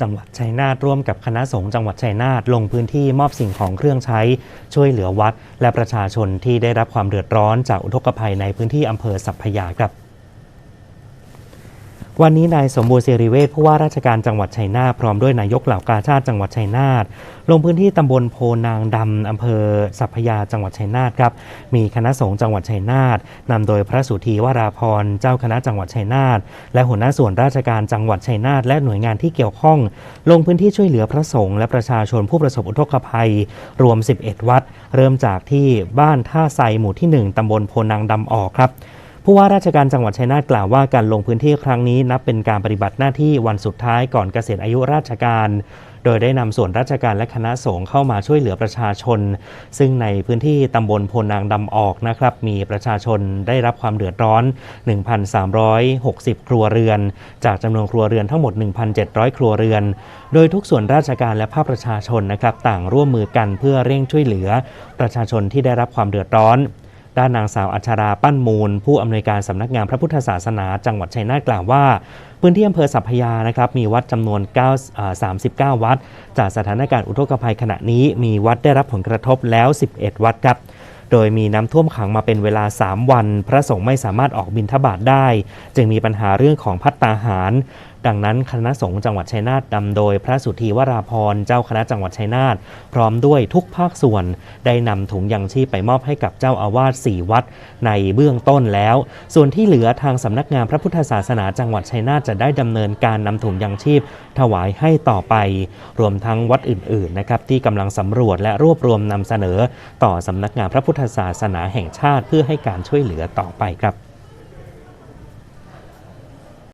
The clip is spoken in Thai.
จังหวัดชัยนาทร่วมกับคณะสงฆ์จังหวัดชัยนาทลงพื้นที่มอบสิ่งของเครื่องใช้ ช่วยเหลือวัด และประชาชนที่ได้รับความเดือดร้อนจากอุทกภัยในพื้นที่อำเภอสัพพยาครับ วันนี้นายสมบูรณ์สิริเวชผู้ว่าราชการจังหวัดชัยนาทพร้อมด้วยนายกเหล่ากาชาติจังหวัดชัยนาทลงพื้นที่ตำบลโพนางดำอำเภอสัพยาจังหวัดชัยนาทครับมีคณะสงฆ์จังหวัดชัยนาทนำโดยพระสุธีวราพรเจ้าคณะจังหวัดชัยนาทและหัวหน้าส่วนราชการจังหวัดชัยนาทและหน่วยงานที่เกี่ยวข้อง ลงพื้นที่ช่วยเหลือพระสงฆ์และประชาชนผู้ประสบอุทกภัย รวม 11 วัด เริ่มจากที่บ้านท่าไซหมู่ที่ 1ตำบลโพนางดำออกครับ ผู้ว่าราชการจังหวัดชัยนาทกล่าวว่าการลงพื้นที่ครั้งนี้นับเป็นการปฏิบัติหน้าที่วันสุดท้ายก่อนเกษียณอายุราชการ โดยได้นำส่วนราชการและคณะสงฆ์เข้ามาช่วยเหลือประชาชน ซึ่งในพื้นที่ตำบลโพนางดำออกนะครับ มีประชาชนได้รับความเดือดร้อน 1,360 ครัวเรือน จากจำนวนครัวเรือนทั้งหมด 1,700 ครัวเรือน โดยทุกส่วนราชการและภาคประชาชนนะครับ ต่างร่วมมือกันเพื่อเร่งช่วยเหลือ ประชาชนที่ได้รับความเดือดร้อน ด้านนางสาวอัชราปั้นมูล ผู้อำนวยการสำนักงานพระพุทธศาสนาจังหวัดชัยนาทกล่าวว่า พื้นที่อำเภอสัพพยานะครับมีวัดจำนวน9 39 วัด จากสถานการณ์อุทกภัยขณะนี้มีวัดได้รับผลกระทบแล้ว 11 วัดครับโดยมีน้ำท่วมขังมาเป็นเวลา 3 วัน พระสงฆ์ไม่สามารถออกบิณฑบาตได้ จึงมีปัญหาเรื่องของพัตตาหาร ดังนั้นคณะสงฆ์จังหวัดชัยนาทนำโดยพระสุธีวราพรเจ้าคณะจังหวัดชัยนาทพร้อมด้วยทุกภาคส่วน ได้นำถุงยังชีพไปมอบให้กับเจ้าอาวาส4วัด ในเบื้องต้นแล้ว ส่วนที่เหลือทางสำนักงานพระพุทธศาสนาจังหวัดชัยนาทจะได้ดำเนินการนำถุงยังชีพ ถวายให้ต่อไป รวมทั้งวัดอื่นๆนะครับที่กำลังสำรวจและรวบรวมนำเสนอ ต่อสำนักงานพระพุทธศาสนาแห่งชาติ เพื่อให้การช่วยเหลือต่อไปครับ